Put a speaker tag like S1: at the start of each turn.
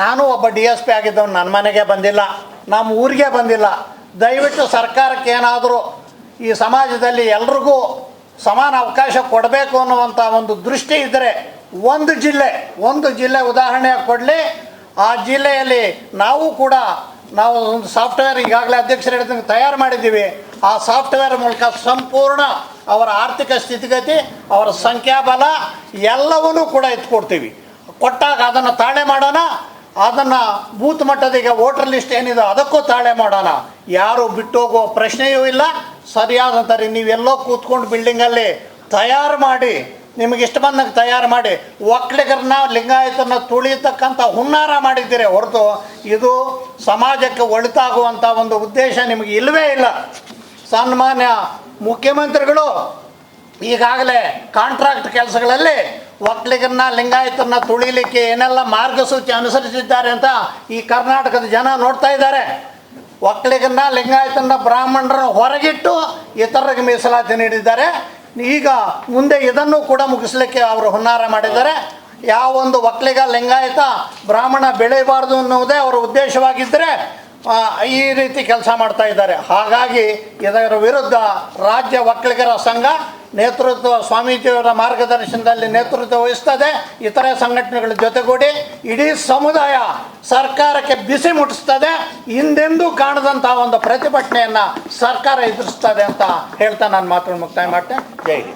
S1: ನಾನು ಒಬ್ಬ D S P ಆಗಿದ್ದವನು ನನ್ನ ಮನೆಗೆ ಬಂದಿಲ್ಲ ನಮ್ಮ ಊರಿಗೆ ಬಂದಿಲ್ಲ. ದಯವಿಟ್ಟು ಸರ್ಕಾರಕ್ಕೆ ಏನಾದರೂ ಈ ಸಮಾಜದಲ್ಲಿ ಎಲ್ರಿಗೂ ಸಮಾನ ಅವಕಾಶ ಕೊಡಬೇಕು ಅನ್ನುವಂಥ ಒಂದು ದೃಷ್ಟಿ ಇದ್ದರೆ ಒಂದು ಜಿಲ್ಲೆ ಒಂದು ಜಿಲ್ಲೆ ಉದಾಹರಣೆ ಕೊಡಲಿ. ಆ ಜಿಲ್ಲೆಯಲ್ಲಿ ನಾವು ಕೂಡ ನಾವು ಒಂದು ಸಾಫ್ಟ್ವೇರ್ ಈಗಾಗಲೇ ಅಧ್ಯಕ್ಷರು ಹೇಳಿದಂಗೆ ತಯಾರು ಮಾಡಿದ್ದೀವಿ. ಆ ಸಾಫ್ಟ್ವೇರ್ ಮೂಲಕ ಸಂಪೂರ್ಣ ಅವರ ಆರ್ಥಿಕ ಸ್ಥಿತಿಗತಿ, ಅವರ ಸಂಖ್ಯಾಬಲ ಎಲ್ಲವನ್ನೂ ಕೂಡ ಎತ್ಕೊಡ್ತೀವಿ. ಕೊಟ್ಟಾಗ ಅದನ್ನು ತಾಳೆ ಮಾಡೋಣ? ಅದನ್ನು ಬೂತ್ ಮಟ್ಟದ ಈಗ ವೋಟರ್ ಲಿಸ್ಟ್ ಏನಿದೆ ಅದಕ್ಕೂ ತಾಳೆ ಮಾಡೋಣ. ಯಾರು ಬಿಟ್ಟು ಹೋಗೋ ಪ್ರಶ್ನೆಯೂ ಇಲ್ಲ. ಸರಿಯಾದಂಥ ನೀವೆಲ್ಲೋ ಕೂತ್ಕೊಂಡು ಬಿಲ್ಡಿಂಗಲ್ಲಿ ತಯಾರು ಮಾಡಿ, ನಿಮಗೆ ಇಷ್ಟ ಬಂದಂಗೆ ತಯಾರು ಮಾಡಿ, ಒಕ್ಕಲಿಗರನ್ನ ಲಿಂಗಾಯತನ ತುಳಿತಕ್ಕಂಥ ಹುನ್ನಾರ ಮಾಡಿದ್ದೀರಿ ಹೊರತು ಇದು ಸಮಾಜಕ್ಕೆ ಒಳಿತಾಗುವಂಥ ಒಂದು ಉದ್ದೇಶ ನಿಮಗೆ ಇಲ್ಲವೇ ಇಲ್ಲ. ಸನ್ಮಾನ್ಯ ಮುಖ್ಯಮಂತ್ರಿಗಳು ಈಗಾಗಲೇ ಕಾಂಟ್ರಾಕ್ಟ್ ಕೆಲಸಗಳಲ್ಲಿ ಒಕ್ಕಲಿಗರನ್ನ ಲಿಂಗಾಯತರನ್ನ ತುಳಿಲಿಕ್ಕೆ ಏನೆಲ್ಲ ಮಾರ್ಗಸೂಚಿ ಅನುಸರಿಸಿದ್ದಾರೆ ಅಂತ ಈ ಕರ್ನಾಟಕದ ಜನ ನೋಡ್ತಾ ಇದ್ದಾರೆ. ಒಕ್ಕಲಿಗರನ್ನ ಲಿಂಗಾಯತನ ಬ್ರಾಹ್ಮಣರನ್ನು ಹೊರಗಿಟ್ಟು ಇತರರಿಗೆ ಮೀಸಲಾತಿ ನೀಡಿದ್ದಾರೆ. ಈಗ ಮುಂದೆ ಇದನ್ನು ಕೂಡ ಮುಗಿಸ್ಲಿಕ್ಕೆ ಅವರು ಹುನ್ನಾರ ಮಾಡಿದ್ದಾರೆ. ಯಾವ ಒಂದು ಒಕ್ಕಲಿಗ, ಲಿಂಗಾಯತ, ಬ್ರಾಹ್ಮಣ ಬೆಳೆಯಬಾರ್ದು ಅನ್ನುವುದೇ ಅವರ ಉದ್ದೇಶವಾಗಿದ್ದರೆ ಈ ರೀತಿ ಕೆಲಸ ಮಾಡ್ತಾ ಇದ್ದಾರೆ. ಹಾಗಾಗಿ ಇದರ ವಿರುದ್ಧ ರಾಜ್ಯ ಒಕ್ಕಲಿಗರ ಸಂಘ ನೇತೃತ್ವ ಸ್ವಾಮೀಜಿಯವರ ಮಾರ್ಗದರ್ಶನದಲ್ಲಿ ನೇತೃತ್ವ ವಹಿಸ್ತದೆ. ಇತರೆ ಸಂಘಟನೆಗಳ ಜೊತೆಗೂಡಿ ಇಡೀ ಸಮುದಾಯ ಸರ್ಕಾರಕ್ಕೆ ಬಿಸಿ ಮುಟ್ಟಿಸ್ತದೆ. ಹಿಂದೆಂದೂ ಕಾಣದಂತಹ ಒಂದು ಪ್ರತಿಭಟನೆಯನ್ನು ಸರ್ಕಾರ ಎದುರಿಸ್ತದೆ ಅಂತ ಹೇಳ್ತಾ ನಾನು ಮಾತನ್ನು ಮುಕ್ತಾಯ ಮಾಡ್ತೇನೆ. ಜೈ